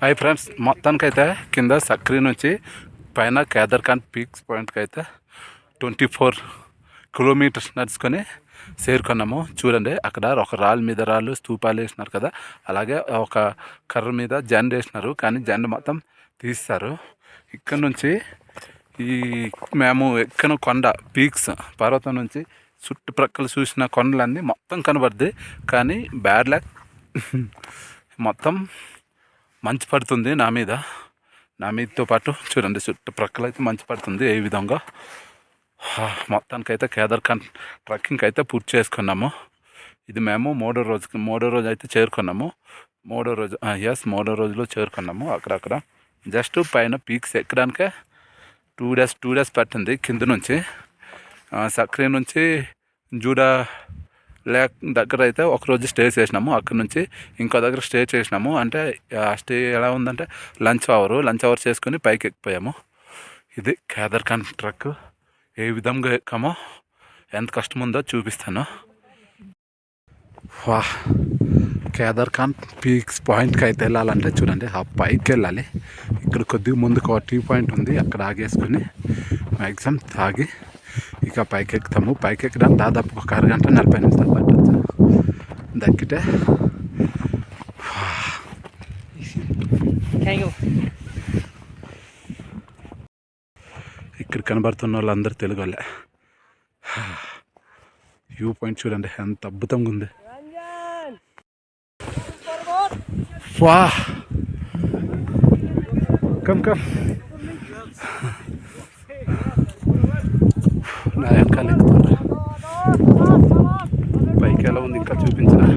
Hi friends మొత్తానికైతే కింద సక్రీ నుంచి పైన కేదార్ఖాన్ పీక్స్ పాయింట్కి అయితే ట్వంటీ ఫోర్ కిలోమీటర్స్ నడుచుకొని చేరుకున్నాము. చూడండి అక్కడ ఒక రాళ్ళ మీద రాళ్ళు స్తూపాలు వేసినారు కదా. అలాగే ఒక కర్ర మీద జెండ వేసినారు. కానీ జెండ మొత్తం తీస్తారు ఇక్కడ నుంచి ఈ మేము ఎక్కిన కొండ పీక్స్ పర్వతం నుంచి చుట్టుప్రక్కల చూసిన కొండలన్నీ మొత్తం కనబడుద్ది కానీ బ్యాడ్ లక్ మొత్తం మంచు పడుతుంది నా మీద. నా మీదతో పాటు చూడండి చుట్టుప్రక్కల అయితే మంచు పడుతుంది ఏ విధంగా. మొత్తానికైతే కేదార్ఖాన్ ట్రెక్కింగ్ అయితే పూర్తి చేసుకున్నాము. ఇది మేము మూడో రోజుకి మూడో రోజు అయితే చేరుకున్నాము. మూడో రోజు ఎస్ మూడో రోజులో చేరుకున్నాము అక్కడక్కడ. జస్ట్ పైన పీక్స్ ఎక్కడానికే టూ డేస్ టూ డేస్ పట్టింది కింద నుంచి. ఆ, సక్రీ నుంచి జూడా లేక దగ్గర అయితే ఒకరోజు స్టే చేసినాము. అక్కడ నుంచి ఇంకో దగ్గర స్టే చేసినాము. అంటే ఆ స్టే ఎలా ఉందంటే లంచ్ అవర్. లంచ్ అవర్ చేసుకుని పైకి ఎక్కిపోయాము. ఇది కేదార్ఖాన్ ట్రక్. ఏ విధంగా ఎక్కామో ఎంత కష్టం ఉందో చూపిస్తాను. వా కేదార్ఖాన్ పీక్స్ పాయింట్కి అయితే వెళ్ళాలంటే చూడండి. ఆ పైకి వెళ్ళాలి. ఇక్కడ కొద్దిగా ముందుకు ఒక టీ పాయింట్ ఉంది. అక్కడ ఆగేసుకుని మ్యాక్సిమం తాగి ఇక పైకి ఎక్కుతాము పైకి ఎక్కడానికి దాదాపు ఒక అరగంట నలభై నిమిషాలు పట్టచ్చు దక్కితే. ఇక్కడ కనబడుతున్న వాళ్ళందరూ తెలుగు వాళ్ళే. వ్యూ పాయింట్ చూడండి ఎంత అద్భుతంగా ఉంది. వా కమ్ కమ్ నా వెనకాల ఎక్కుతారు పైకి ఎలా ఉంది ఇంకా చూపించరా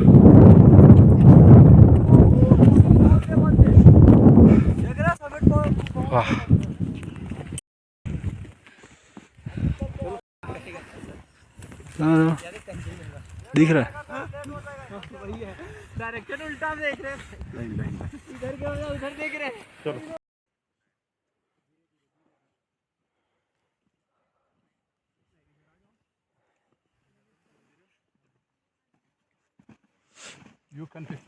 వా दिख रहा है डायरेक्शन उल्टा देख रहे हैं इधर के बजाय उधर देख रहे हैं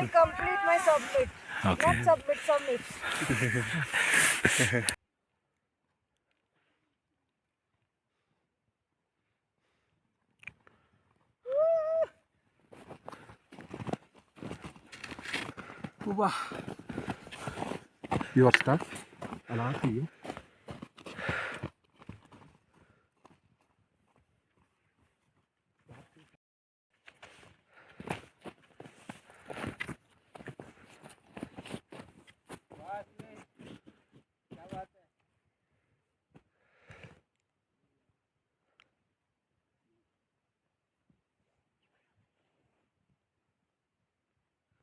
I complete my submit. Okay. Not submit, submit. Uba. Your stuff. I'll you.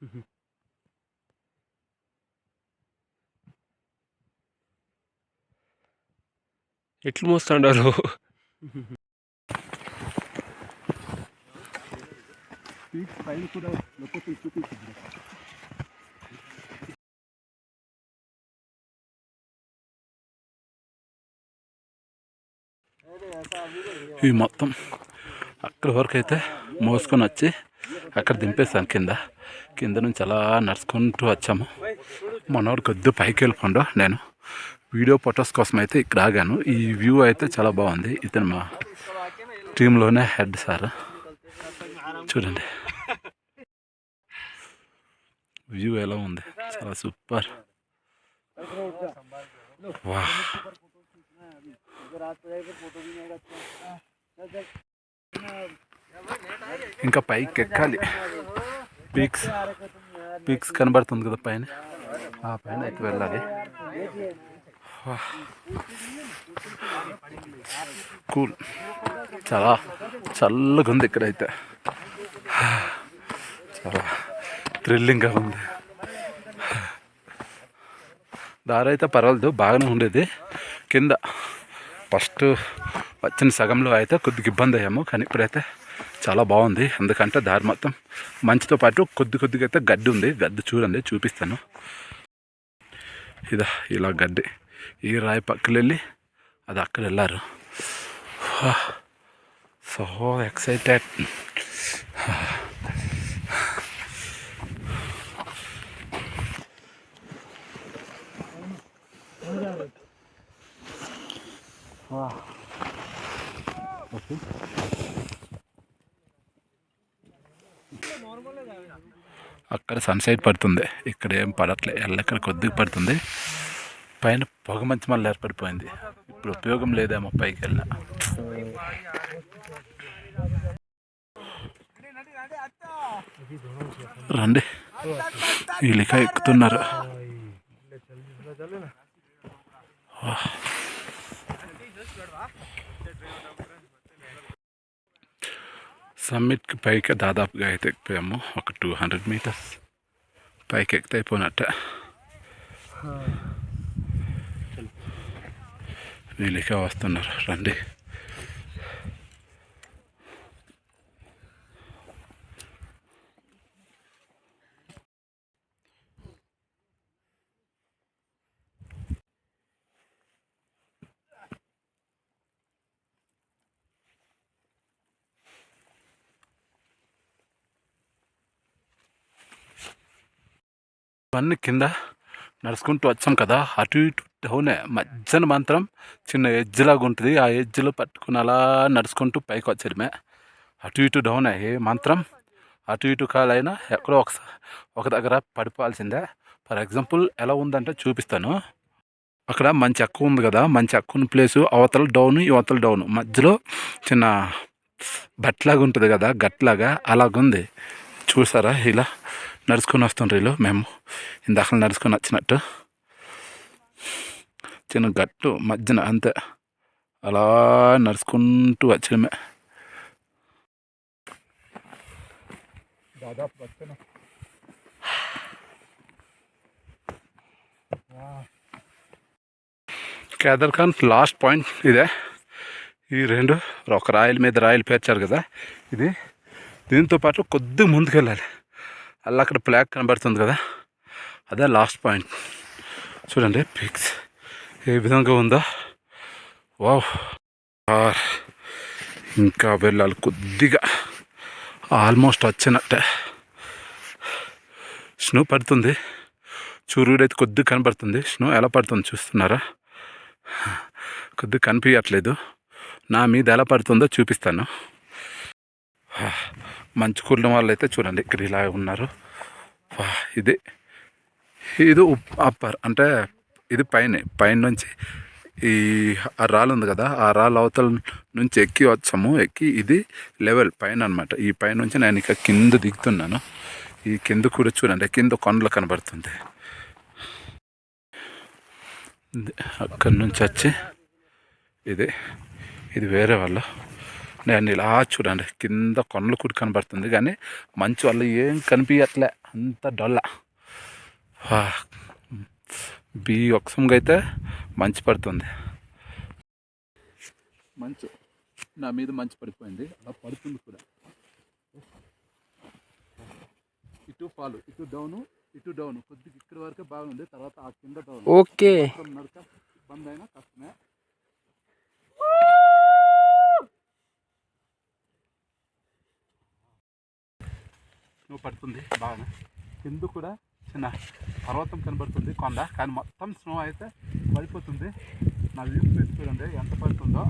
Mm-hmm. ఎట్లు మోస్తాడారు? పైన కూడా లొకేషన్ చూపించింది ఇవి మొత్తం అక్కడి వరకు అయితే మోసుకొని వచ్చి అక్కడ దింపేసాను కింద. కింద నుంచి అలా నడుచుకుంటూ వచ్చాము. మనవాడు కొద్ది పైకి వెళ్ళిపోండు నేను. వీడియో ఫొటోస్ కోసం అయితే ఇక్కడ ఆగాను. ఈ వ్యూ అయితే చాలా బాగుంది. ఇతను మా టీంలోనే హెడ్ సార్. చూడండి. వ్యూ ఎలా ఉంది? చాలా సూపర్. వా ఇంకా పైకి ఎక్కాలి. పీక్స్ పీక్స్ కనబడుతుంది కదా పైన? ఆ పైన అయితే వెళ్ళాలి. కూల్. చాలా చల్లగా ఉంది ఇక్కడైతే. చాలా థ్రిల్లింగ్గా ఉంది. దారి అయితే పర్వాలేదు బాగానే ఉండేది. కింద ఫస్ట్ వచ్చిన సగంలో అయితే కొద్దిగా ఇబ్బంది అయ్యాము కానీ ఇప్పుడైతే చాలా బాగుంది. ఎందుకంటే దారి మొత్తం మంచుతో పాటు కొద్ది కొద్దిగా అయితే గడ్డి ఉంది. గడ్డి చూడండి చూపిస్తాను. ఇదా ఇలా గడ్డి. ఈ రాయి పక్కన వెళ్ళి అది అక్కడ వెళ్ళారు. So excited. అక్కడ సన్సైట్ పడుతుంది. ఇక్కడ ఏం పడట్లే. ఎల్లక్కడ కొద్దిగా పడుతుంది. పైన పొగ మంచి మళ్ళీ ఏర్పడిపోయింది. ఇప్పుడు ఉపయోగం లేదేమో పైకి వెళ్ళినా రండి. వీళ్ళిక ఎక్కుతున్నారు. సమ్మిట్కి పైకి దాదాపుగా అయితే ఎక్కిపోయాము ఒక టూ హండ్రెడ్ మీటర్స్ పైకి ఎక్కితే అయిపోయినట్ట వీళ్ళిక వస్తున్నారు రండి ఇవన్నీ కింద నడుచుకుంటూ వచ్చాం కదా అటు ఇటు డౌనే మధ్యన మాత్రం చిన్న ఎడ్జ్ లాగా ఉంటుంది. ఆ ఎడ్జ్లో పట్టుకుని అలా నడుచుకుంటూ పైకి వచ్చేయడమే. అటు ఇటు డౌనే ఏ మాత్రం అటు ఇటు కాలైనా ఎక్కడో ఒక ఒక దగ్గర పడిపోవాల్సిందే. ఫర్ ఎగ్జాంపుల్ ఎలా ఉందంటే చూపిస్తాను. అక్కడ మంచి ఎక్కువ ఉంది కదా మంచి ఎక్కువ ఉన్న ప్లేసు అవతల డౌన్ యువతల డౌన్. మధ్యలో చిన్న బట్లాగా ఉంటుంది కదా గట్లాగా అలాగుంది. చూసారా ఇలా? నడుచుకొని వస్తుండ్రు వీళ్ళు మేము. ఇందాక నడుచుకొని వచ్చినట్టు. చిన్న గట్టు మధ్యన అంతే. అలా నడుచుకుంటూ వచ్చడమే దాదాపు వచ్చాను కేదార్ఖాన్ లాస్ట్ పాయింట్ ఇదే. ఈ రెండు ఒక రాయల మీద రాయలు పేర్చారు కదా. ఇది దీంతో పాటు కొద్దిగా ముందుకెళ్ళాలి. అలా అక్కడ బ్లాక్ కనబడుతుంది కదా? అదే లాస్ట్ పాయింట్ చూడండి పిక్స్ ఏ విధంగా ఉందో? వావ్ ఇంకా వెళ్ళాలి కొద్దిగా. ఆల్మోస్ట్ వచ్చినట్టే. స్నో పడుతుంది. అయితే కొద్దిగా కనబడుతుంది. స్నో ఎలా పడుతుంది చూస్తున్నారా? కొద్దిగా కనిపించట్లేదు. నా మీద ఎలా పడుతుందో చూపిస్తాను. మంచు కుళ్ళం వాళ్ళు అయితే చూడండి ఇక్కడ ఇలా ఉన్నారు. ఇది ఇది ఉప్- అప్పర్ అంటే ఇది పైన పైన నుంచి ఈ ఆ రాళ్ళు ఉంది కదా ఆ రాళ్ళు అవతల నుంచి ఎక్కి వచ్చాము. ఎక్కి ఇది లెవెల్ పైన అనమాట ఈ పైన నుంచి నేను ఇక కింద దిగుతున్నాను. ఈ కింద కూడా చూడండి కింద కొండలు కనబడుతుంది. అక్కడి నుంచి వచ్చి ఇది ఇది వేరే వాళ్ళు నేను ఇలా చూడండి కింద కొండలు కూడా కనబడుతుంది కానీ మంచు వల్ల ఏం కనిపించట్లే అంత డొల్ల. బి ఒక్కసంగా అయితే మంచు పడుతుంది. మంచు నా మీద మంచు పడిపోయింది అలా పడుతుంది కూడా. ఇటు ఫాలు ఇటు డౌను ఇటు డౌన్ కొద్దిగా ఇక్కడ వరకే బాగుంది తర్వాత ఆ కింద డౌన్. ఓకే. నడక ఇబ్బంది అయినా కష్టమే. స్నో పడుతుంది బాగా కింద కూడా చిన్న పర్వతం కనబడుతుంది కొండ. కానీ మొత్తం స్నో అయితే పడిపోతుంది. నా వ్యూ ప్లేస్ చూడండి ఎంత పడుతుందో.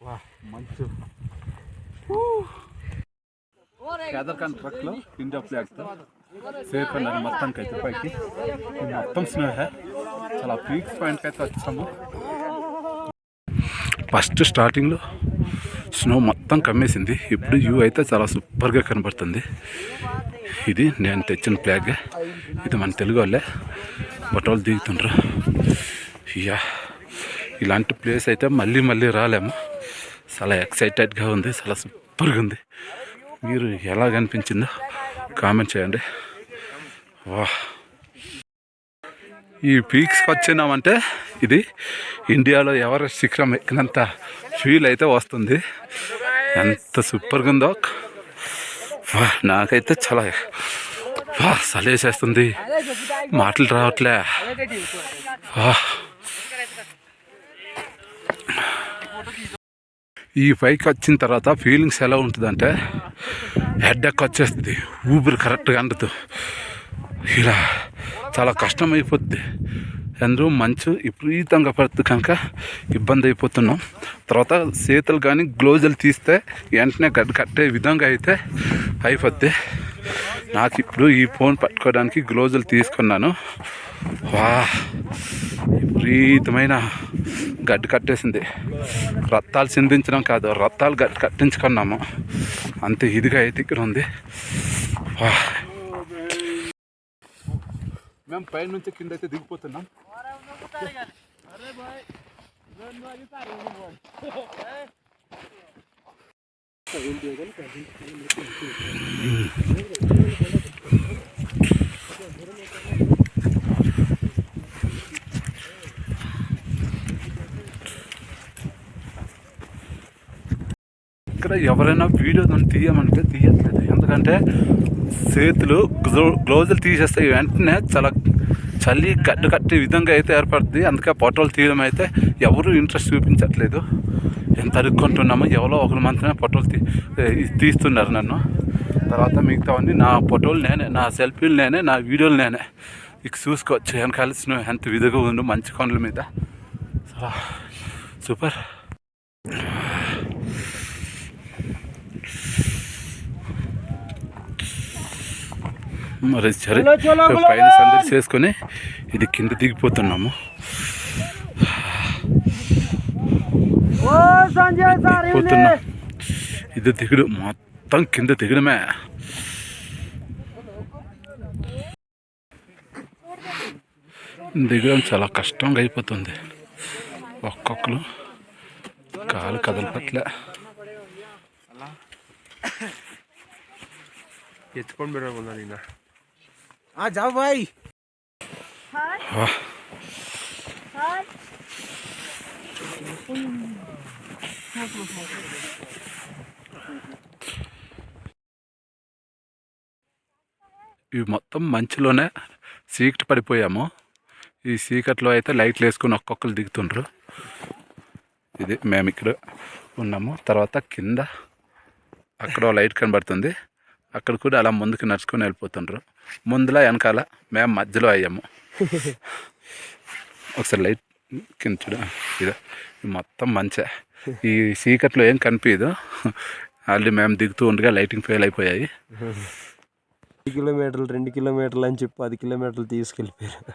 వా మంచు. కేదార్ఖాన్ ట్రక్లో ఇండియా ఫ్లాగ్తో సేర్కొన్నాను మొత్తానికి అయితే పైకి. మొత్తం స్నో చాలా పీక్స్ పాయింట్కి అయితే వచ్చాము. ఫస్ట్ స్టార్టింగ్లో స్నో మొత్తం కమ్మేసింది. ఇప్పుడు వ్యూ అయితే చాలా సూపర్గా కనబడుతుంది. ఇది నేను తెచ్చిన ఫ్లాగ్ ఇది మన తెలుగు వాళ్ళే బొట్టలు దిగుతుండ్రు. యా ఇలాంటి ప్లేస్ అయితే మళ్ళీ మళ్ళీ రాలేము. చాలా ఎక్సైటెడ్గా ఉంది చాలా సూపర్గా ఉంది. మీరు ఎలా కనిపించిందో కామెంట్ చేయండి. వా. ఈ పీక్స్కి వచ్చినామంటే ఇది ఇండియాలో ఎవరెస్ట్ శిఖరం ఎక్కినంత ఫీల్ అయితే వస్తుంది. ఎంత సూపర్గా ఉందో. వా, నాకైతే చాలా వా సలేసేస్తుంది. మాటలు రావట్లే. వా. ఈ పైకి వచ్చిన తర్వాత ఫీలింగ్స్ ఎలా ఉంటుందంటే హెడ్ ఎక్ వచ్చేస్తుంది. ఊపిరి కరెక్ట్గా అందదు. ఇలా చాలా కష్టం అయిపోద్ది మంచు విపరీతంగా పడుతుంది కనుక ఇబ్బంది అయిపోతున్నాం. తర్వాత చేతులు కానీ గ్లోజులు తీస్తే వెంటనే గడ్డ కట్టే విధంగా అయితే అయిపోద్ది. నాకు ఇప్పుడు ఈ ఫోన్ పట్టుకోవడానికి గ్లోజులు తీసుకున్నాను. వా విపరీతమైన గడ్డ కట్టేసింది. రత్తాలు చిందించడం కాదు రత్తాలు గడ్డి కట్టించుకున్నాము. అంత ఇదిగా అయితే ఇక్కడ ఉంది. వా. మేము పైనుంచి కింద అయితే దిగిపోతున్నాం. ఇక్కడ ఎవరైనా వీడియో నన్ను తీయమంటే తీయట్లేదు. ఎందుకంటే చేతులు గ్లో గ్లౌజులు తీసేస్తే వెంటనే చాలా చలి గడ్డు కట్టే విధంగా అయితే ఏర్పడుతుంది. అందుకే ఫోటోలు తీయడం అయితే ఎవరు ఇంట్రెస్ట్ చూపించట్లేదు. ఎంత అడుక్కుంటున్నామో ఎవరో ఒకరు మాత్రమే ఫోటోలు తీ తీస్తున్నారు నన్ను. తర్వాత మిగతావన్నీ నా ఫోటోలు నేనే నా సెల్ఫీలు నేనే నా వీడియోలు నేనే. ఇక చూసుకోవచ్చు. వెనకాల్సిన ఎంత విధిగా ఉండు మంచి కొండల మీద. చాలా సూపర్. మరి సరే పైన సందడి చేసుకొని ఇది కింద దిగిపోతున్నాము. ఓ సంజయ్ సార్ దిగిపోతున్నాం. ఇది దిగుడు మొత్తం కింద దిగడమే. దిగడం చాలా కష్టంగా అయిపోతుంది. ఒక్కొక్కరు కాలు కదలపట్లే. ఎత్తుకొని పెరగకుండా నేను జావ్ భాయ్ వా ఇవి మొత్తం మంచులోనే చీకటి పడిపోయాము. ఈ చీకట్లో అయితే లైట్లు వేసుకుని ఒక్కొక్కరు దిగుతుండ్రు. ఇది మేము ఇక్కడ ఉన్నాము. తర్వాత కింద అక్కడ లైట్ కనబడుతుంది. అక్కడ కూడా అలా ముందుకు నడుచుకొని వెళ్ళిపోతుండ్రు. ముందులా వెనకాల మేము మధ్యలో అయ్యాము. ఒకసారి లైట్ కింద చూడ. ఇది మొత్తం మంచే. ఈ చీకట్లో ఏం కనిపించదు ఆల్రెడీ మేము దిగుతూ ఉండగా లైటింగ్ ఫెయిల్ అయిపోయాయి. కిలోమీటర్లు రెండు కిలోమీటర్లు అని చెప్పి పది కిలోమీటర్లు తీసుకెళ్ళిపోయారు.